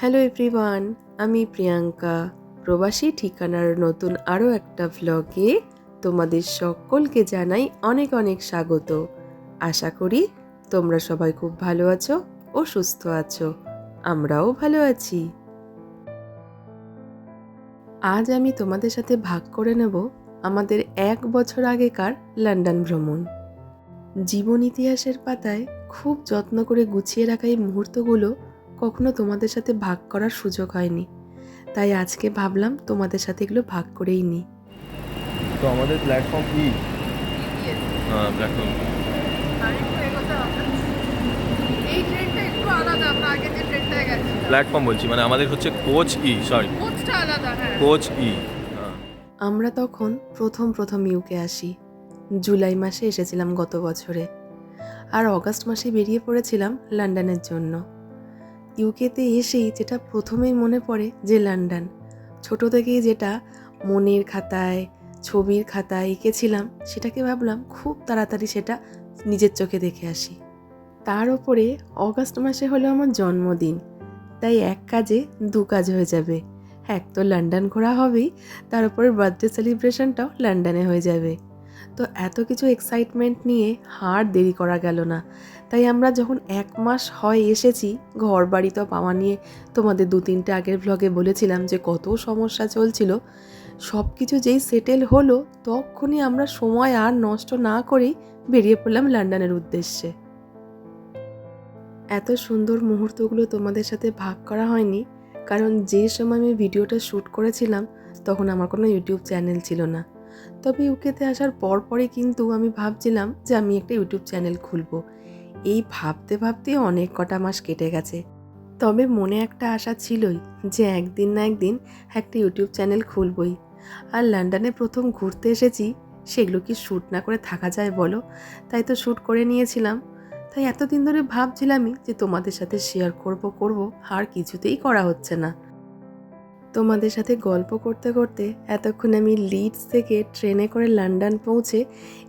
Hello everyone আমি প্রিয়াঙ্কা। প্রবাসী ঠিকানার নতুন আরও একটা ভ্লগে তোমাদের সকলকে জানাই অনেক অনেক স্বাগত। আশা করি তোমরা সবাই খুব ভালো আছো ও সুস্থ আছো। আমরাও ভালো আছি। আজ আমি তোমাদের সাথে ভাগ করে নেব আমাদের এক বছর আগেকার লন্ডন ভ্রমণ। জীবন ইতিহাসের পাতায় খুব যত্ন করে গুছিয়ে রাখা এই মুহূর্তগুলো কখনো তোমাদের সাথে ভাগ করার সুযোগ হয়নি। তাই আজকে ভাবলাম তোমাদের সাথে এগুলো ভাগ করেই নিই। তো আমাদের প্ল্যাটফর্ম ই হ্যাঁ প্ল্যাটফর্ম এই ট্রেনটা একটু আলাদা আমরা আগে যে ট্রেনটায় গেছি প্ল্যাটফর্ম বলছি মানে আমাদের হচ্ছে কোচ ই সরি কোচটা আলাদা হ্যাঁ। কোচ ই আমরা তখন প্রথম প্রথম ইউকে আসি। জুলাই মাসে এসেছিলাম গত বছরে। আর অগাস্ট মাসে বেরিয়ে পড়েছিলাম লন্ডনের জন্য। ইউকেতে এসেই যেটা প্রথমেই মনে পড়ে যে লন্ডন। ছোট থেকেই যেটা মনের খাতায়, ছবির খাতায় এঁকেছিলাম, সেটাকে ভাবলাম খুব তাড়াতাড়ি সেটা নিজের চোখে দেখে আসি। তার ওপরে অগাস্ট মাসে হলো আমার জন্মদিন। তাই এক কাজে দু কাজ হয়ে যাবে। এক তো লন্ডন ঘোরা হবেই, তার উপরে বার্থডে সেলিব্রেশনটাও লন্ডনে হয়ে যাবে। তো এত কিছু এক্সাইটমেন্ট নিয়ে হার দেরি করা গেল না। তাই আমরা যখন এক মাস হয় এসেছি ঘর বাড়ি তো পাওয়া নিয়ে তোমাদের দু তিনটে আগের ভ্লগে বলেছিলাম যে কত সমস্যা চলছিল। সব কিছু যেই সেটেল হলো, তখনই আমরা সময় আর নষ্ট না করেই বেরিয়ে পড়লাম লন্ডনের উদ্দেশ্যে। এত সুন্দর মুহূর্তগুলো তোমাদের সাথে ভাগ করা হয়নি, কারণ যে সময় আমি ভিডিওটা শ্যুট করেছিলাম, তখন আমার কোনো ইউটিউব চ্যানেল ছিল না। তবে ইউকেতে আসার পরপরই কিন্তু আমি ভাবছিলাম যে আমি একটা ইউটিউব চ্যানেল খুলব। এই ভাবতে ভাবতে অনেক কটা মাস কেটে গেছে। তবে মনে একটা আশা ছিলই যে একদিন না একদিন একটা ইউটিউব চ্যানেল খুলবই। আর লন্ডনে প্রথম ঘুরতে এসেছি, সেগুলো কি শ্যুট না করে থাকা যায় বলো? তাই তো শ্যুট করে নিয়েছিলাম। তাই এতদিন ধরে ভাবছিলামই যে তোমাদের সাথে শেয়ার করব করব, আর কিছুতেই করা হচ্ছে না। তোমাদের সাথে গল্প করতে করতে এতক্ষণ আমি লিডস থেকে ট্রেনে করে লন্ডন পৌঁছে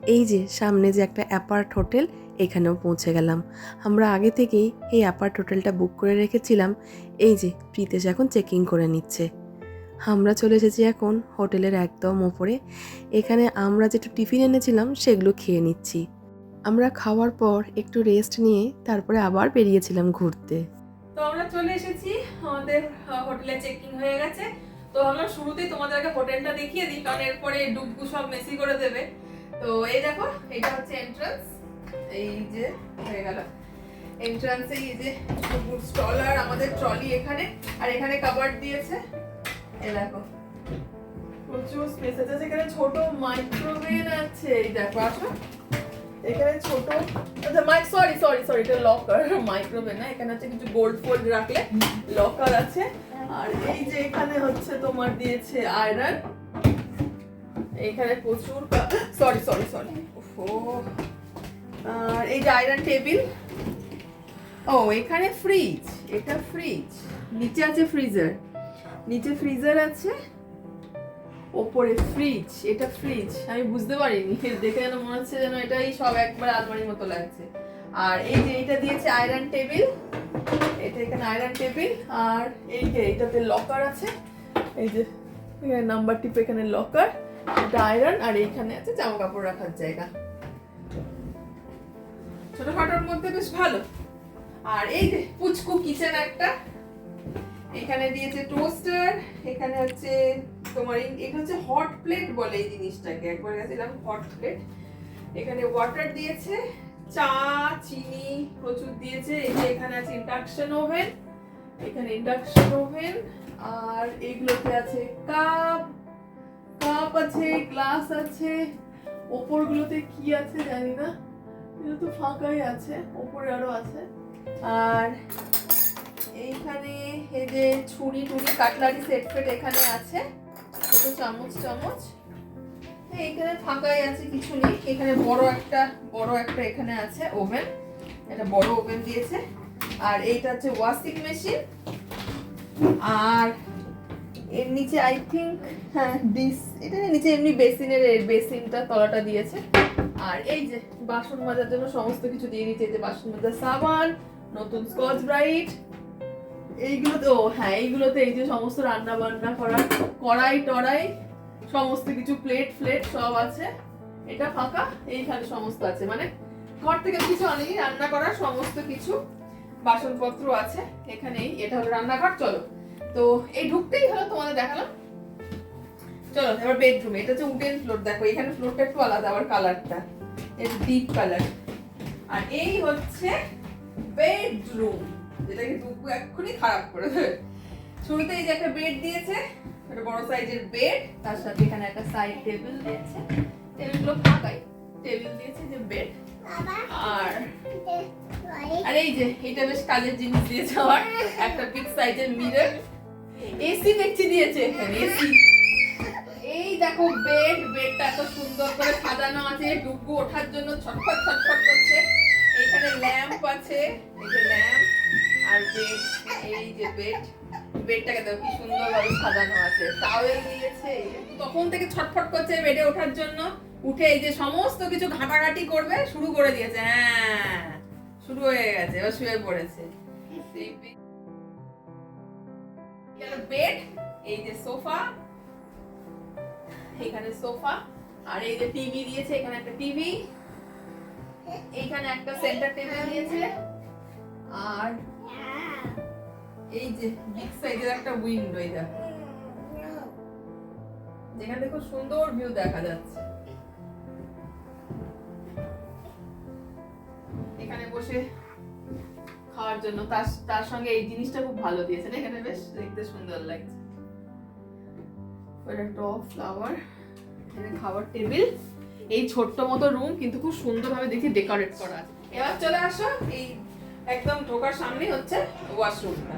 এই যে সামনে যে একটা অ্যাপার্ট হোটেল এখানেও পৌঁছে গেলাম। আমরা আগে থেকেই এই অ্যাপার্ট হোটেলটা বুক করে রেখেছিলাম। এই যে প্রীতেশ এখন চেকিং করে নিচ্ছে। আমরা চলে এসেছি এখন হোটেলের একদম ওপরে। এখানে আমরা যেটা টিফিন এনেছিলাম, সেগুলো খেয়ে নিচ্ছি। আমরা খাওয়ার পর একটু রেস্ট নিয়ে তারপরে আবার বেরিয়েছিলাম ঘুরতে। তো আমরা চলে এসেছি, আমাদের হোটেলে চেকিং হয়ে গেছে। তো আমরা শুরুতেই তোমাদেরকে হোটেলটা দেখিয়ে দিই, কারণ এরপরে ডুবকু সব মেসি করে দেবে। তো এই দেখো, এটা হচ্ছে এন্ট্রান্স এই যে, হয়ে গেল। এন্ট্রান্সে এই যে সবুজ স্টল আর আমাদের ট্রলি এখানে। আর এখানে কাভার দিয়েছে। এই দেখো। প্রচুর স্পেস আছে ছোট মাইক্রোওয়েভ আছে। এই দেখো, আসো। এখানে ছোট আচ্ছা মাইক সরি সরি সরি এটা লকার মাইক্রোওয়েভ না, এখানে হচ্ছে কিছু গোল্ড ফোল্ড রাখলে লকার আছে। আর এই যে এখানে হচ্ছে তোমার দিয়েছে আয়রন এখানে প্রচুর সরি সরি সরি আর এই যে আয়রন টেবিল ও, এখানে ফ্রিজ এটা ফ্রিজ নিচে আছে ফ্রিজার নিচে ফ্রিজার আছে। ওপরে ফ্রিজ এটা ফ্রিজ আমি বুঝতে পারিনি। দেখে যেন মনে হচ্ছে যেন এটাই সব একবার আলমারির মতো লাগছে। আর এই যে এটা দিয়েছে আয়রন টেবিল এটা এখানে আয়রন টেবিল আর এই যে এটাতে লকার আছে। এই যে, এখানে নাম্বার টিপ এখানে লকার এটা আয়রন আর এইখানে আছে জামা কাপড় রাখার জায়গা। ছোটখাটোর মধ্যে বেশ ভালো। আর এই যে পুচকু কিচেন একটা, এখানে দিয়েছে টোস্টার এখানে হচ্ছে তোমার এখানে হচ্ছে হট প্লেট বলে এই জিনিসটাকে। একবার গেছিলাম হট প্লেট এখানে ওয়াটার দিয়েছে, চা, চিনি প্রচুর দিয়েছে। এই যে এখানে আছে ইন্ডাকশন ওভেন এখানে ইন্ডাকশন ওভেন আর এগুলোতে আছে কাপ কাপ আছে গ্লাস আছে। ওপরগুলোতে কি আছে জানি না। এগুলো তো ফাঁকাই আছে, ওপরে আরও আছে। আর এইখানে এই যে ছুরি টুরি কাটলারি সেট ফেট এখানে আছে। ছোট চামচ চামচ। হ্যাঁ, এখানে ফাঁকাই আছে কিছু নেই। এখানে বড় একটা বড় একটা এখানে আছে ওভেন। এটা বড় ওভেন দিয়েছে। আর এইটা হচ্ছে ওয়াশিং মেশিন। আর এর নিচে আই থিঙ্ক হ্যাঁ ডিস এটা নিচে এমনি বেসিনের বেসিনটা তলাটা দিয়েছে। আর এই যে বাসন মাজার জন্য সমস্ত কিছু দিয়ে এই যে বাসন মাজার সাবান নতুন স্কচ ব্রাইট এইগুলোতে, ও হ্যাঁ এইগুলোতে এই যে সমস্ত রান্না বান্না করা, কড়াই টড়াই, সমস্ত কিছু প্লেট ফ্লেট সব আছে। এটা ফাঁকা, এইখানে সমস্ত আছে। মানে ঘর থেকে কিছু আনেনি, রান্না করার সমস্ত কিছু বাসনপত্র আছে এখানেই। এটা হলো রান্নাঘর, চলো। তো এই ঢুকতেই হলো, তোমাদের দেখালাম। চলো, এবার বেডরুম এটা হচ্ছে উডেন ফ্লোর দেখো, এখানে ফ্লোরটা একটু আলাদা, আবার কালারটা এটা ডিপ কালার আর এই হচ্ছে বেডরুম যেটাকে ডুবু এক্ষুনি খারাপ করে দেবে। শুরুতে এই যে একটা বেড দিয়েছে, একটা বড় সাইজের বেড তার সাথে এখানে একটা সাইড টেবিল দিয়েছে। টেবিলগুলো ফাঁকাই। টেবিল দিয়েছে যে বেড আর আর এই যে এটা বেশ কাজের জিনিস দিয়েছে আমার একটা বিগ সাইজের মিরর এসি দেখছি দিয়েছে। এখানে এসি এই দেখো বেড বেডটা এত সুন্দর করে সাজানো আছে। ডুগু ওঠার জন্য ছটফট ছটফট করছে। এখানে ল্যাম্প আছে। আর বেড এই যে বেড বেডটাকে দেখো কি সুন্দর ভাবে সাজানো আছে। টাওয়েল দিয়েছে তখন থেকে ছটফট করছে বেডে ওঠার জন্য। উঠে এই যে সমস্ত কিছু ঘাটাঘাটি করবে, শুরু করে দিয়েছে হ্যাঁ। শুরু হয়ে গেছে, এবার শুয়ে পড়েছে। বেড এই যে সোফা এখানে সোফা আর এই যে টিভি দিয়েছে, এখানে একটা টিভি এইখানে একটা সেন্টার টেবিল দিয়েছে। আর এই যে বিগ একটা উইন্ডো এই দেখো দেখো সুন্দর ভিউ দেখা যাচ্ছে। এখানে বসে খাওয়ার জন্য তার তার সঙ্গে এই জিনিসটা খুব ভালো দিয়েছে না এখানে বেশ দেখতে সুন্দর লাগছে। টপ ফ্লাওয়ার খাবার টেবিল এই ছোট্ট মতো রুম কিন্তু খুব সুন্দরভাবে দেখি ডেকোরেট করা আছে। এবার চলে আসো এই একদম ঢোকার সামনে হচ্ছে ওয়াশরুমটা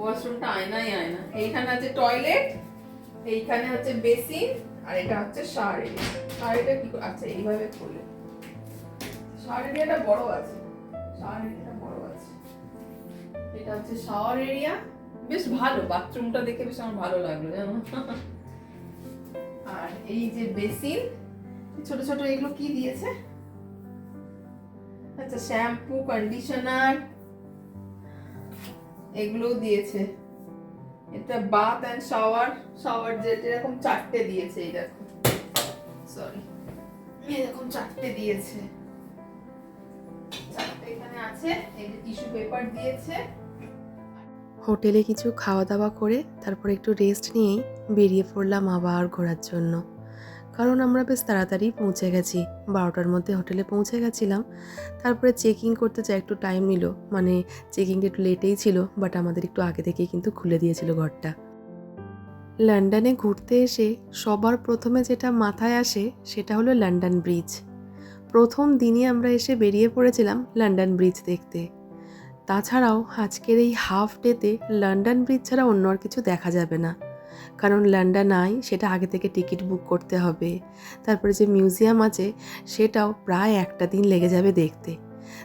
ওয়াশরুমটা আয়নাই আয়না। এইখানে আছে টয়লেট এইখানে হচ্ছে বেসিন আর এটা হচ্ছে কি আচ্ছা এইভাবে খুলে। শাওয়ার এরিয়াটা বড় আছে। এরিয়াটা বড় আছে। এটা হচ্ছে শাওয়ার এরিয়া বেশ ভালো বাথরুমটা দেখে বেশ আমার ভালো লাগল, জানো? আর এই যে বেসিন, ছোট ছোট এগুলো কি দিয়েছে? আচ্ছা শ্যাম্পু, কন্ডিশনার এগুলো দিয়েছে। এটা bath and shower shower jet এরকম চারটে দিয়েছে, এই দেখো। সরি এরকম চারটে দিয়েছে। চারটে এখানে আছে টিস্যু পেপার দিয়েছে। হোটেলে কিছু খাওয়া দাওয়া করে, তারপর একটু রেস্ট নিয়েই বেরিয়ে পড়লাম আবার ঘোরার জন্য। কারণ আমরা বেশ তাড়াতাড়ি পৌঁছে গেছি। বারোটার মধ্যে হোটেলে পৌঁছে গেছিলাম। তারপরে চেকিং করতে যা একটু টাইম নিল। মানে চেকিংটা একটু লেটেই ছিল বাট আমাদের একটু আগে থেকেই কিন্তু খুলে দিয়েছিল ঘরটা। লন্ডনে ঘুরতে এসে সবার প্রথমে যেটা মাথায় আসে, সেটা হলো লন্ডন ব্রিজ। প্রথম দিনই আমরা এসে বেরিয়ে পড়েছিলাম লন্ডন ব্রিজ দেখতে। তাছাড়াও আজকের এই হাফ ডেতে লন্ডন ব্রিজ ছাড়া অন্য আর কিছু দেখা যাবে না। কারণ লন্ডন আই সেটা আগে থেকে টিকিট বুক করতে হবে। তারপরে যে মিউজিয়াম আছে, সেটাও প্রায় একটা দিন লেগে যাবে দেখতে।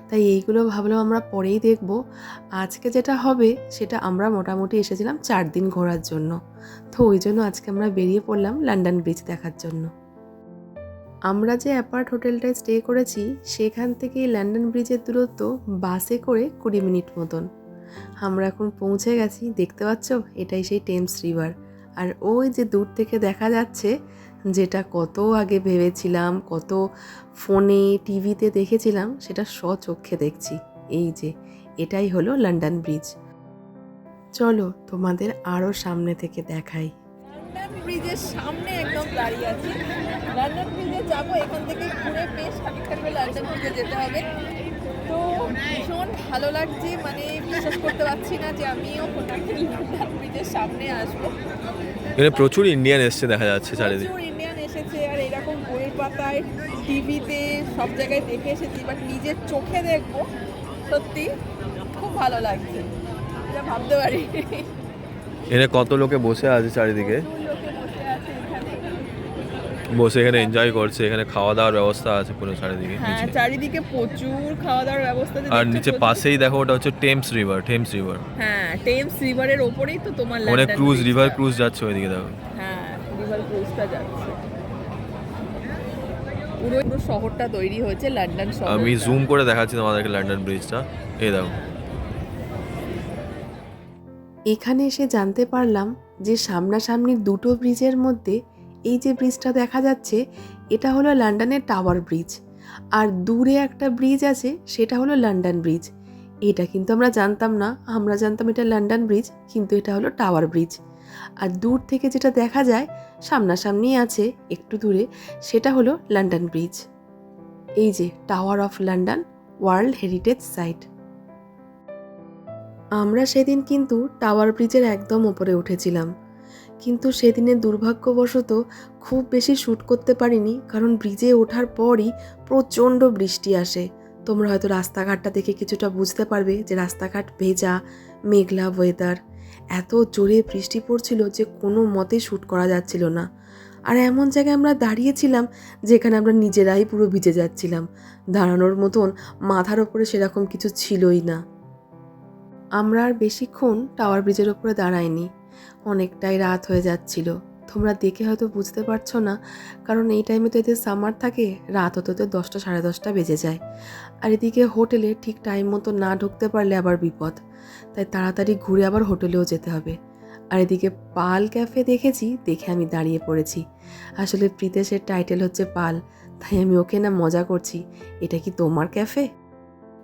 তাই এইগুলো ভাবলাম আমরা পরেই দেখব। আজকে যেটা হবে, সেটা আমরা মোটামুটি এসেছিলাম চার দিন ঘোরার জন্য। তো ওই জন্য আজকে আমরা বেরিয়ে পড়লাম লন্ডন ব্রিজ দেখার জন্য। আমরা যে অ্যাপার্ট হোটেলটায় স্টে করেছি, সেখান থেকে লন্ডন ব্রিজের দূরত্ব বাসে করে কুড়ি মিনিট মতন। আমরা এখন পৌঁছে গেছি, দেখতে পাচ্ছ? এটাই সেই টেমস রিভার। আর ওই যে দূর থেকে দেখা যাচ্ছে যেটা কত আগে ভেবেছিলাম, কত ফোনে, টিভিতে দেখেছিলাম, সেটা স্বচক্ষে দেখছি। এই যে, এটাই হলো লন্ডন ব্রিজ। চলো তোমাদের আরও সামনে থেকে দেখাই। ব্রিজের সামনে একদম দাঁড়িয়ে আছি। লন্ডন ব্রিজে যাব, এখান থেকে ঘুরে বেশ লন্ডন ব্রিজে যেতে হবে। ভীষণ ভালো লাগছে মানে বিশ্বাস করতে পারছি না যে আমিও কোনো একদিন ব্রিজের সামনে আসব। এখানে প্রচুর ইন্ডিয়ান এসছে দেখা যাচ্ছে চারিদিকে। প্রচুর ইন্ডিয়ান এসেছে আর এরকম বইয়ের পাতায় টিভিতে সব জায়গায় দেখে এসেছি বাট নিজের চোখে দেখব সত্যি খুব ভালো লাগছে। এটা ভাবতে পারি এখানে কত লোকে বসে আছে চারিদিকে প্রচুর লোকে বসে আছে এখানে বসে এখানে এনজয় করছে এখানে খাওয়া দাওয়ার ব্যবস্থা আছে পুরো চারিদিকে হ্যাঁ চারিদিকে প্রচুর খাওয়া দাওয়ার ব্যবস্থা আর নিচে পাশেই দেখো ওটা হচ্ছে টেমস রিভার টেমস রিভার হ্যাঁ টেমস রিভারের ওপরেই তো তোমার অনেক ক্রুজ রিভার ক্রুজ যাচ্ছে ওইদিকে দেখো। হ্যাঁ রিভার ক্রুজটা যাচ্ছে। পুরো পুরো শহরটা তৈরি হয়েছে লন্ডন শহর আমি জুম করে দেখাচ্ছি তোমাদেরকে লন্ডন ব্রিজটা এই দেখো। এখানে এসে জানতে পারলাম যে সামনাসামনি দুটো ব্রিজের মধ্যে এই যে ব্রিজটা দেখা যাচ্ছে, এটা হলো লন্ডনের টাওয়ার ব্রিজ। আর দূরে একটা ব্রিজ আছে, সেটা হলো লন্ডন ব্রিজ। এটা কিন্তু আমরা জানতাম না, আমরা জানতাম এটা লন্ডন ব্রিজ, কিন্তু এটা হলো টাওয়ার ব্রিজ। আর দূর থেকে যেটা দেখা যায়, সামনাসামনি আছে, একটু দূরে, সেটা হলো লন্ডন ব্রিজ। এই যে tower of London, world heritage site. আমরা সেদিন কিন্তু টাওয়ার ব্রিজের একদম ওপরে উঠেছিলাম। কিন্তু সেদিনে দুর্ভাগ্যবশত খুব বেশি শ্যুট করতে পারিনি, কারণ ব্রিজে ওঠার পরই প্রচণ্ড বৃষ্টি আসে। তোমরা হয়তো রাস্তাঘাটটা দেখে কিছুটা বুঝতে পারবে যে রাস্তাঘাট ভেজা, মেঘলা ওয়েদার এত জোরে বৃষ্টি পড়ছিল যে কোনো মতেই শ্যুট করা যাচ্ছিল না। আর এমন জায়গায় আমরা দাঁড়িয়েছিলাম যেখানে আমরা নিজেরাই পুরো ভিজে যাচ্ছিলাম। দাঁড়ানোর মতন মাথার ওপরে সেরকম কিছু ছিলই না। আমরা আর বেশিক্ষণ টাওয়ার ব্রিজের ওপরে দাঁড়াইনি। অনেকটাই রাত হয়ে যাচ্ছিল। তোমরা দেখে হয়তো বুঝতে পারছ না, কারণ এই টাইমে তো এদের সামার থাকে, রাত হতে হতে দশটা সাড়ে দশটা বেজে যায়। আর এদিকে হোটেলে ঠিক টাইম মতো না ঢুকতে পারলে আবার বিপদ। তাই তাড়াতাড়ি ঘুরে আবার হোটেলেও যেতে হবে। আর এদিকে পাল ক্যাফে দেখেছি, দেখে আমি দাঁড়িয়ে পড়েছি। আসলে প্রীতেশের টাইটেল হচ্ছে পাল, তাই আমি ওকে না মজা করছি। এটা কি তোমার ক্যাফে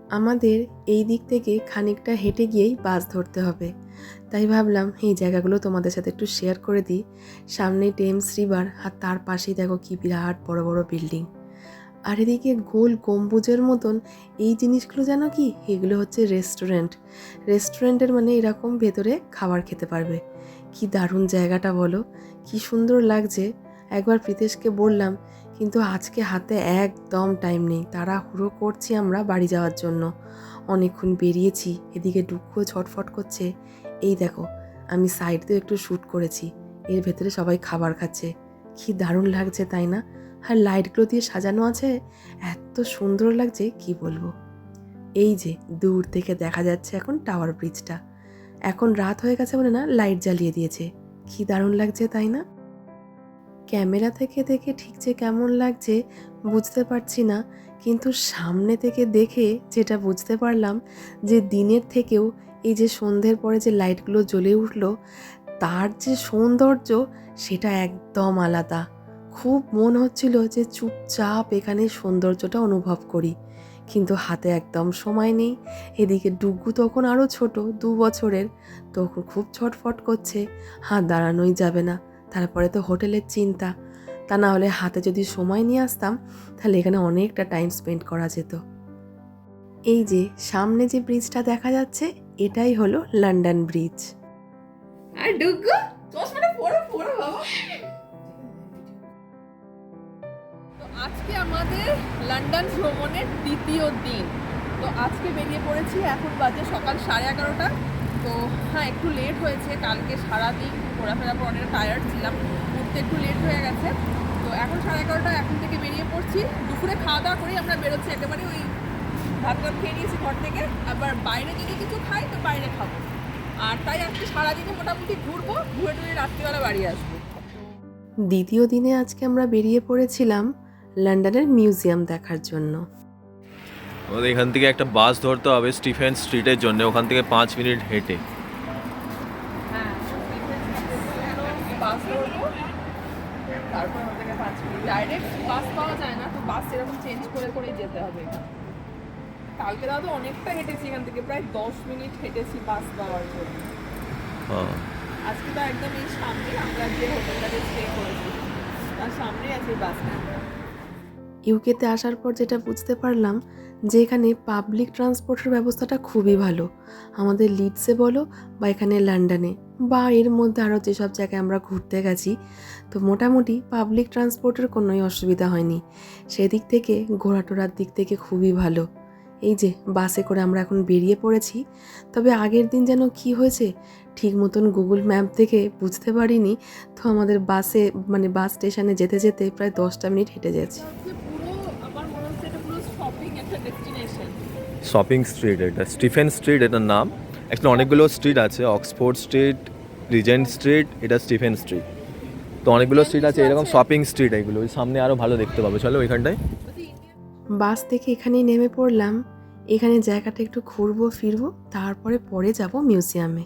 আমাদের এই দিক থেকে খানিকটা হেঁটে গিয়েই বাস ধরতে হবে। তাই ভাবলাম এই জায়গাগুলো তোমাদের সাথে একটু শেয়ার করে দিই। সামনেই টেমস রিভার আর তার পাশেই দেখো কি বিরাট বড় বড় বিল্ডিং আর এদিকে গোল গম্বুজের মতন এই জিনিসগুলো জানো কি? এগুলো হচ্ছে রেস্টুরেন্ট রেস্টুরেন্টের মানে এরকম ভেতরে খাবার খেতে পারবে। কি দারুণ জায়গাটা বলো। কি সুন্দর লাগছে। একবার প্রীতেশকে বললাম, কিন্তু আজকে হাতে একদম টাইম নেই। তারা হুড়ো করছি আমরা বাড়ি যাওয়ার জন্য। অনেকক্ষণ বেরিয়েছি। এদিকে ডুক্কু ছটফট করছে। এই দেখো, আমি সাইড দিয়ে একটু শ্যুট করেছি। এর ভেতরে সবাই খাবার খাচ্ছে। কি দারুণ লাগছে, তাই না? আর লাইটগুলো দিয়ে সাজানো আছে? এত সুন্দর লাগছে, কি বলব? এই যে, দূর থেকে দেখা যাচ্ছে এখন টাওয়ার ব্রিজটা এখন রাত হয়ে গেছে বলে না লাইট জ্বালিয়ে দিয়েছে। কি দারুণ লাগছে, তাই না? ক্যামেরা থেকে দেখে ঠিক যে কেমন লাগছে, বুঝতে পারছি না। কিন্তু সামনে থেকে দেখে যেটা বুঝতে পারলাম যে দিনের থেকেও এই যে সন্ধ্যের পরে যে লাইটগুলো জ্বলে উঠল, তার যে সৌন্দর্য, সেটা একদম আলাদা। খুব মন হচ্ছিল যে চুপচাপ এখানে সৌন্দর্যটা অনুভব করি। কিন্তু হাতে একদম সময় নেই। এদিকে ডুগু তখন আরও ছোট, দু বছরের। তখন খুব ছটফট করছে। হাত দাঁড়ানোই যাবে না। তারপরে তো হোটেলের চিন্তা। তা না হলে হাতে যদি সময় নিয়ে আসতাম, তাহলে এখানে অনেকটা টাইম স্পেন্ড করা যেত। এই যে সামনে যে ব্রিজটা দেখা যাচ্ছে এটাই হলো লন্ডন ব্রিজ আজকে আমাদের লন্ডন ভ্রমণের দ্বিতীয় দিন। তো আজকে বেরিয়ে পড়েছি, এখন বাজে সকাল সাড়ে এগারোটা। তো হ্যাঁ একটু লেট হয়েছে, কালকে সারাদিন ঘোরাফেরা পর অনেক টায়ার্ড ছিলাম, উঠতে একটু লেট হয়ে গেছে। তো এখন সাড়ে এগারোটা, এখন থেকে বেরিয়ে পড়ছি। দুপুরে খাওয়া দাওয়া করেই আমরা বেরোচ্ছি, একেবারে ওই ভাত ভাত খেয়ে নিয়েছি ঘর থেকে আবার বাইরে যদি কিছু খাই তো বাইরে খাব। আর তাই আজকে সারাদিনে মোটামুটি ঘুরবো ঘুরে টুরে রাত্রিবেলা বাড়ি আসব। দ্বিতীয় দিনে আজকে আমরা বেরিয়ে পড়েছিলাম লন্ডনের মিউজিয়াম দেখার জন্য। আমাদের এখান থেকে একটা বাস ধরতে হবে স্টিফেন স্ট্রিটের জন্য ওখান থেকে পাঁচ মিনিট হেঁটে। হ্যাঁ বাস ধরবো। তারপর ওখান পাঁচ মিনিট। ডাইরেক্ট বাস পাওয়া যায় না তো বাস সেরকম চেঞ্জ করে করে যেতে হবে এখানে। কালকে দাদা অনেকটা হেঁটেছি এখান থেকে প্রায় দশ মিনিট হেঁটেছি বাস পাওয়ার জন্য। আজকে তো একদম এই সামনে আমরা যে হোটেলটাতে স্টে করেছি। তার সামনে আছে বাস ইউকেতে আসার পর যেটা বুঝতে পারলাম যে এখানে পাবলিক ট্রান্সপোর্টের ব্যবস্থাটা খুবই ভালো। আমাদের লিডসে বলো বা এখানে লন্ডনে বা এর মধ্যে আরও যেসব জায়গায় আমরা ঘুরতে গেছি তো মোটামুটি পাবলিক ট্রান্সপোর্টের কোনোই অসুবিধা হয়নি। সেদিক থেকে ঘোরাটোরার দিক থেকে খুবই ভালো। এই যে বাসে করে আমরা এখন বেরিয়ে পড়েছি। তবে আগের দিন যেন কি হয়েছে ঠিক মতন গুগল ম্যাপ থেকে বুঝতে পারিনি। তো আমাদের বাসে মানে বাস স্টেশনে যেতে যেতে প্রায় দশটা মিনিট হেঁটে যাচ্ছি পুরো শপিং স্ট্রিট এটা স্টিফেন স্ট্রিট এটার নাম। অ্যাকচুয়ালি অনেকগুলো স্ট্রিট আছে অক্সফোর্ড স্ট্রিট রিজেন্ট স্ট্রিট এটা স্টিফেন স্ট্রিট তো অনেকগুলো স্ট্রিট আছে এরকম শপিং স্ট্রিট এগুলো। সামনে আরও ভালো দেখতে পাবো। চলো ওইখানটায়। বাস থেকে এখানেই নেমে পড়লাম। এখানে জায়গাটা একটু ঘুরবো ফিরবো তারপরে পরে যাব মিউজিয়ামে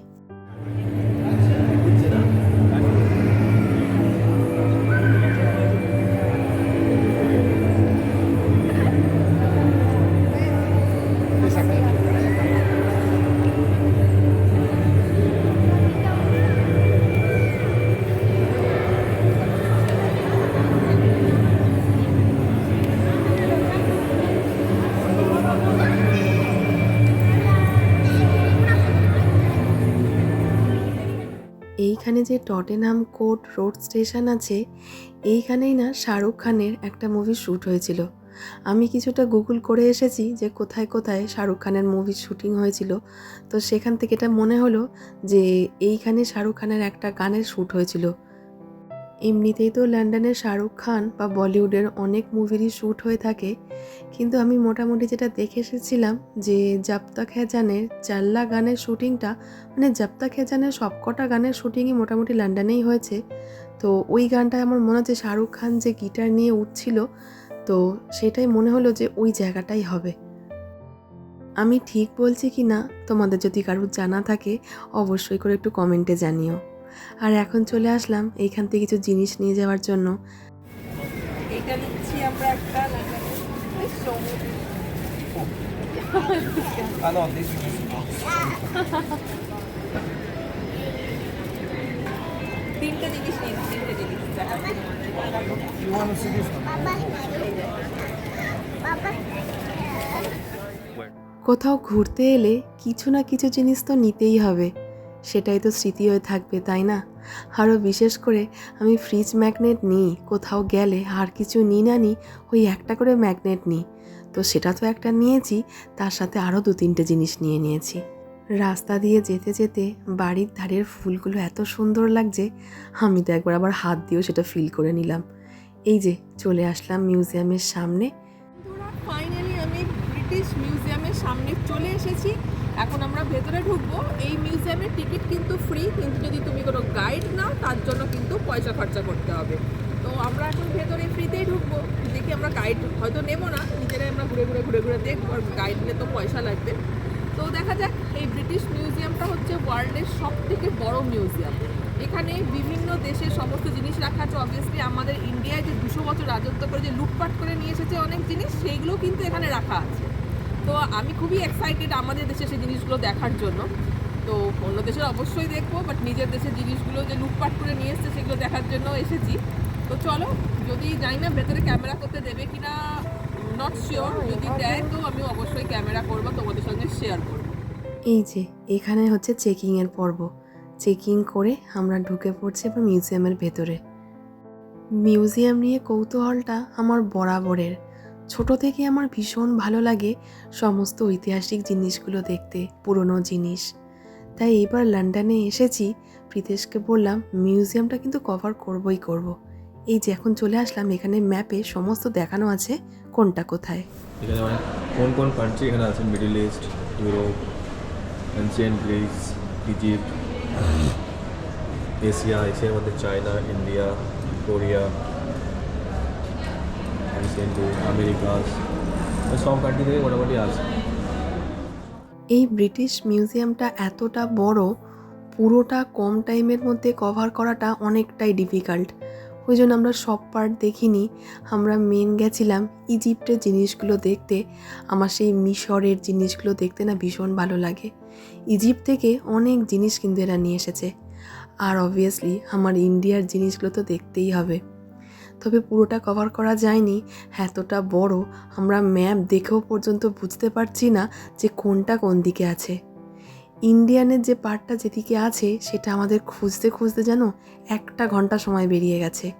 এইখানে যে টটেনহাম কোর্ট রোড স্টেশন আছে, এইখানেই না শাহরুখ খানের একটা মুভি শ্যুট হয়েছিল। আমি কিছুটা গুগল করে এসেছি যে কোথায় কোথায় শাহরুখ খানের মুভি শ্যুটিং হয়েছিল। তো সেখান থেকে এটা মনে হলো যে এইখানে শাহরুখ খানের একটা গানের শ্যুট হয়েছিল। এমনিতেই তো লন্ডনের শাহরুখ খান বা বলিউডের অনেক মুভিরই শ্যুট হয়ে থাকে, কিন্তু আমি মোটামুটি যেটা দেখে এসেছিলাম যে জাপ্তা খেজানের চাল্লা গানের শ্যুটিংটা মানে জাপ্তা খেজানের সবকটা গানের শ্যুটিংই মোটামুটি লন্ডনেই হয়েছে। তো ওই গানটায় আমার মনে হচ্ছে শাহরুখ খান যে গিটার নিয়ে উঠছিল, তো সেটাই মনে হলো যে ওই জায়গাটাই হবে। আমি ঠিক বলছি কি না? তোমাদের যদি কারোর জানা থাকে, অবশ্যই করে একটু কমেন্টে জানিও। আর এখন চলে আসলাম এইখান থেকে কিছু জিনিস নিয়ে যাওয়ার জন্য। এটা নিচ্ছি আমরা একটা তিনটে জিনিস তিনটে জিনিস? কোথাও ঘুরতে এলে কিছু না কিছু জিনিস তো নিতেই হবে। সেটাই তো স্মৃতি হয়ে থাকবে, তাই না? আরও বিশেষ করে আমি ফ্রিজ ম্যাগনেট নিই, কোথাও গেলে আর কিছু নিই না নিই ওই একটা করে ম্যাগনেট নিই। তো সেটা তো একটা নিয়েছি, তার সাথে আরও দু তিনটে জিনিস নিয়ে নিয়েছি। রাস্তা দিয়ে যেতে যেতে বাড়ির ধারের ফুলগুলো এত সুন্দর লাগছে, আমি তো একবার আবার হাত দিয়েও সেটা ফিল করে নিলাম। এই যে, চলে আসলাম মিউজিয়ামের সামনে। ফাইনালি আমি ব্রিটিশ মিউজিয়ামের সামনে চলে এসেছি। এখন আমরা ভেতরে ঢুকবো। এই মিউজিয়ামের টিকিট কিন্তু ফ্রি কিন্তু যদি তুমি কোনো গাইড নাও, তার জন্য কিন্তু পয়সা খরচা করতে হবে। তো আমরা এখন ভেতরে ফ্রিতেই ঢুকবো। দেখি আমরা গাইড হয়তো নেব না, নিজেরাই আমরা ঘুরে ঘুরে ঘুরে ঘুরে দেখব গাইড নিয়ে তো পয়সা লাগবে। তো দেখা যাক, এই ব্রিটিশ মিউজিয়ামটা হচ্ছে ওয়ার্ল্ডের সব থেকে বড় মিউজিয়াম এখানে বিভিন্ন দেশের সমস্ত জিনিস রাখা আছে। অবভিয়াসলি আমাদের ইন্ডিয়ায় যে দুশো বছর রাজত্ব করে যে লুটপাট করে নিয়ে এসেছে অনেক জিনিস, সেইগুলো কিন্তু এখানে রাখা আছে। তো আমি খুবই এক্সাইটেড আমাদের দেশে সেই জিনিসগুলো দেখার জন্য। তো অন্য দেশের অবশ্যই দেখব বাট নিজের দেশের জিনিসগুলো যে লুটপাট করে নিয়ে এসেছে সেগুলো দেখার জন্য এসেছি। তো চলো, যদি জানি না ভেতরে ক্যামেরা করতে দেবে কিনা নট শিওর যদি দেয় তো আমি অবশ্যই ক্যামেরা করব, তোমাদের সঙ্গে শেয়ার করব। এই যে, এখানে হচ্ছে চেকিংয়ের পর্ব। চেকিং করে আমরা ঢুকে পড়ছি এবার মিউজিয়ামের ভেতরে। মিউজিয়াম নিয়ে কৌতূহলটা আমার বরাবরের। ছোট থেকে আমার ভীষণ ভালো লাগে সমস্ত ঐতিহাসিক জিনিসগুলো দেখতে, পুরনো জিনিস। তাই এবার লন্ডনে এসেছি, প্রীতেশকে বললাম মিউজিয়ামটা কিন্তু কভার করবই করব। এই যে এখন চলে আসলাম, এখানে ম্যাপে সমস্ত দেখানো আছে, কোনটা কোথায়? এখানে কোন কোন কান্ট্রি এখানে আছে? Middle East Europe ancient Greece Egypt Asia এশিয়ার মধ্যে চায়না ইন্ডিয়া কোরিয়া এই ব্রিটিশ মিউজিয়ামটা এতটা বড়, পুরোটা কম টাইমের মধ্যে কভার করাটা অনেকটাই ডিফিকাল্ট ওই জন্য আমরা সব পার্ট দেখিনি। আমরা মেন গেছিলাম ইজিপ্টের জিনিসগুলো দেখতে। আমার সেই মিশরের জিনিসগুলো দেখতে না ভীষণ ভালো লাগে। ইজিপ্ট থেকে অনেক জিনিস কিন্তু এরা নিয়ে এসেছে। আর অবভিয়াসলি আমার ইন্ডিয়ার জিনিসগুলো তো দেখতেই হবে। তবে পুরোটা কভার করা যায়নি। এতটা বড় আমরা ম্যাপ দেখেও পর্যন্ত বুঝতে পারছি না যে কোনটা কোন দিকে আছে। ইন্ডিয়ানের যে পার্টটা যেদিকে আছে, সেটা আমাদের খুঁজতে খুঁজতে যেন একটা ঘণ্টা সময় বেরিয়ে গেছে।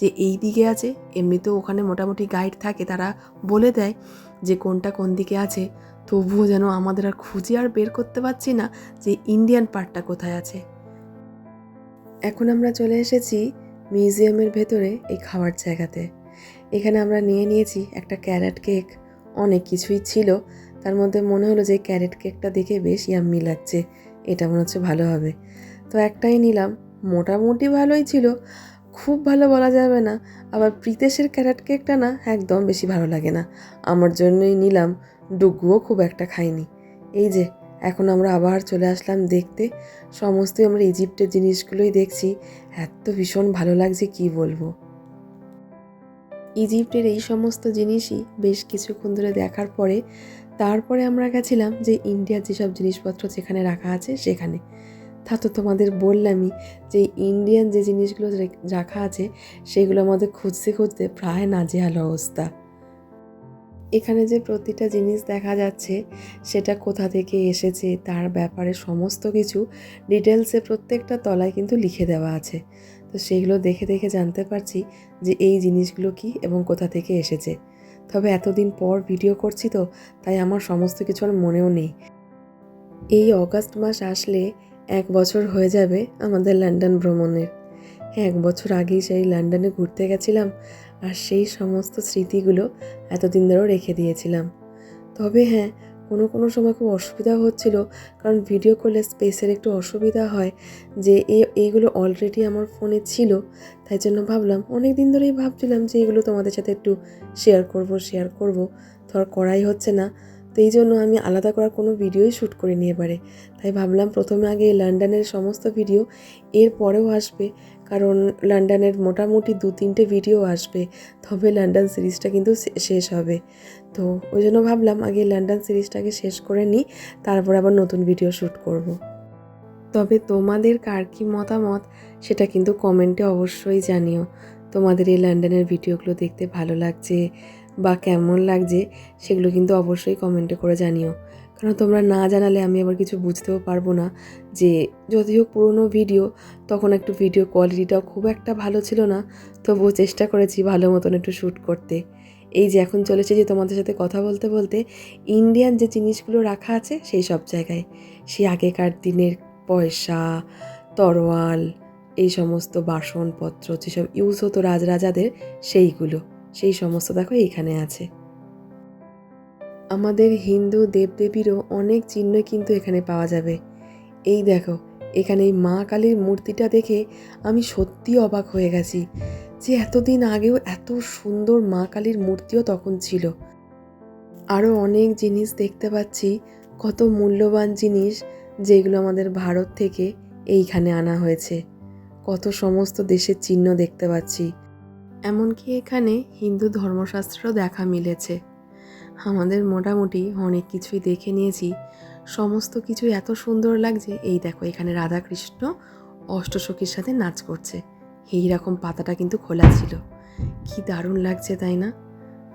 যে এই দিকে আছে, এমনিতেও ওখানে মোটামুটি গাইড থাকে, তারা বলে দেয় যে কোনটা কোন দিকে আছে। তবুও যেন আমাদের আর খুঁজে আর বের করতে পারছি না যে ইন্ডিয়ান পার্টটা কোথায় আছে। এখন আমরা চলে এসেছি মিউজিয়ামের ভেতরে এই খাওয়ার জায়গাতে। এখানে আমরা নিয়ে নিয়েছি একটা ক্যারেট কেক। অনেক কিছুই ছিল। তার মধ্যে মনে হলো যে ক্যারেট কেকটা দেখে বেশ ইয়াম্মি লাগছে। এটা মনে হচ্ছে ভালো হবে। তো একটাই নিলাম। মোটামুটি ভালোই ছিল। খুব ভালো বলা যাবে না। আবার প্রীতেশের ক্যারেট কেকটা না একদম বেশি ভালো লাগে না। আমার জন্যই নিলাম। ডুগুও খুব একটা খাইনি। এই যে এখন আমরা আবার চলে আসলাম দেখতে। সমস্তই আমরা ইজিপ্টের জিনিসগুলোই দেখছি। এত ভীষণ ভালো লাগছে, কি বলব? ইজিপ্টের এই সমস্ত জিনিসই বেশ কিছুক্ষণ ধরে দেখার পরে, তারপরে আমরা গেছিলাম যে ইন্ডিয়ার যেসব জিনিসপত্র যেখানে রাখা আছে, সেখানে। তা তো তোমাদের বললামই যে ইন্ডিয়ান যে জিনিসগুলো রাখা আছে, সেগুলো আমাদের খুঁজতে খুঁজতে প্রায় নাজেহাল অবস্থা। এখানে যে প্রতিটা জিনিস দেখা যাচ্ছে, সেটা কোথা থেকে এসেছে, তার ব্যাপারে সমস্ত কিছু ডিটেলসে প্রত্যেকটা তলায় কিন্তু লিখে দেওয়া আছে। তো সেগুলো দেখে দেখে জানতে পারছি যে এই জিনিসগুলো কি এবং কোথা থেকে এসেছে। তবে এতদিন পর ভিডিও করছি তো, তাই আমার সমস্ত কিছু আর মনেও নেই। এই অগাস্ট মাস আসলে এক বছর হয়ে যাবে আমাদের লন্ডন ভ্রমণের। এক বছর আগেই সেই লন্ডনে ঘুরতে গেছিলাম। আর সেই সমস্ত স্মৃতিগুলো এতদিন ধরেও রেখে দিয়েছিলাম। তবে হ্যাঁ কোনো কোনো সময় খুব অসুবিধা হচ্ছিল, কারণ ভিডিও করলে স্পেসের একটু অসুবিধা হয় যে এই এইগুলো অলরেডি আমার ফোনে ছিল, তাই জন্য ভাবলাম অনেক দিন ধরেই ভাবছিলাম যে এগুলো তোমাদের সাথে একটু শেয়ার করব শেয়ার করব ধর করাই হচ্ছে না। তো এই জন্য আমি আলাদা করার কোনো ভিডিওই শ্যুট করিনি এবারে। তাই ভাবলাম প্রথমে আগে লন্ডনের সমস্ত ভিডিও এর পরেও আসবে। কারণ লন্ডনের মোটামুটি দু তিনটে ভিডিও আসবে, তবে লন্ডন সিরিজটা কিন্তু শেষ হবে। তো ওই জন্য ভাবলাম আগে লন্ডন সিরিজটাকে শেষ করে নিই, তারপর আবার নতুন ভিডিও শ্যুট করব। তবে তোমাদের কার কী মতামত, সেটা কিন্তু কমেন্টে অবশ্যই জানিও। তোমাদের এই লন্ডনের ভিডিওগুলো দেখতে ভালো লাগছে বা কেমন লাগছে, সেগুলো কিন্তু অবশ্যই কমেন্টে করে জানিও। কারণ তোমরা না জানালে আমি আবার কিছু বুঝতেও পারব না। যে যদিও পুরনো ভিডিও তখন একটু ভিডিও কোয়ালিটিটাও খুব একটা ভালো ছিল না। তবুও চেষ্টা করেছি ভালো মতন একটু শ্যুট করতে। এই যে এখন চলেছে যে তোমাদের সাথে কথা বলতে বলতে ইন্ডিয়ান যে জিনিসগুলো রাখা আছে সেই সব জায়গায়। সেই আগেকার দিনের পয়সা, তরোয়াল, এই সমস্ত বাসনপত্র যেসব ইউজ হতো রাজরাজাদের, সেইগুলো। সেই সমস্ত দেখো এইখানে আছে। আমাদের হিন্দু দেবদেবীরও অনেক চিহ্ন কিন্তু এখানে পাওয়া যাবে। এই দেখো, এখানে এই মা কালীর মূর্তিটা দেখে আমি সত্যি অবাক হয়ে গেছি যে এতদিন আগেও এত সুন্দর মা কালীর মূর্তিও তখন ছিল। আরও অনেক জিনিস দেখতে পাচ্ছি, কত মূল্যবান জিনিস যেগুলো আমাদের ভারত থেকে এইখানে আনা হয়েছে। কত সমস্ত দেশের চিহ্ন দেখতে পাচ্ছি। এমনকি এখানে হিন্দু ধর্মশাস্ত্রেরও দেখা মিলেছে। আমাদের মোটামুটি অনেক কিছুই দেখে নিয়েছি সমস্ত কিছু এত সুন্দর লাগছে। এই দেখো, এখানে রাধাকৃষ্ণ অষ্টসখীর সাথে নাচ করছে। এই রকম পাতাটা কিন্তু খোলা ছিল। কি দারুণ লাগছে, তাই না?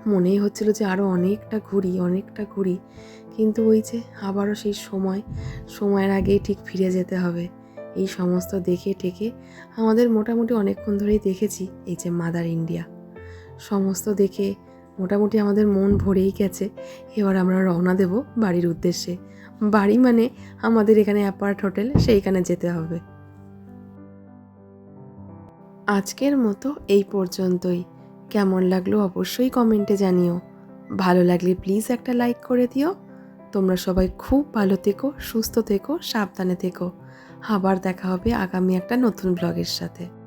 মনেই হচ্ছিল যে আরও অনেকটা ঘুরি অনেকটা ঘুরি। কিন্তু ওই যে আবারও সেই সময়, সময়ের আগেই ঠিক ফিরে যেতে হবে। এই সমস্ত দেখে টেকে আমাদের মোটামুটি অনেকক্ষণ ধরেই দেখেছি এই যে মাদার ইন্ডিয়া। সমস্ত দেখে মোটামুটি আমাদের মন ভরেই গেছে। এবার আমরা রওনা দেব বাড়ির উদ্দেশ্যে। বাড়ি মানে আমাদের এখানে অ্যাপার্ট হোটেল, সেইখানে যেতে হবে। আজকের মতো এই পর্যন্তই। কেমন লাগল অবশ্যই কমেন্টে জানিও। ভালো লাগলে প্লিজ একটা লাইক করে দিও। তোমরা সবাই খুব ভালো থেকো, সুস্থ থেকো, সাবধানে থেকো। আবার দেখা হবে আগামী একটা নতুন ব্লগের সাথে।